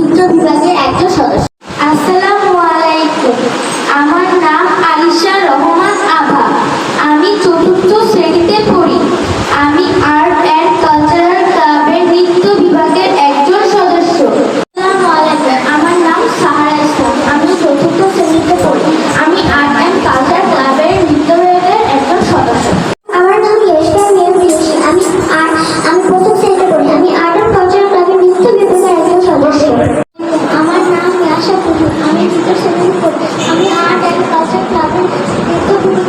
বিজ্ঞান বিভাগের একজন সদস্য। আসসালাম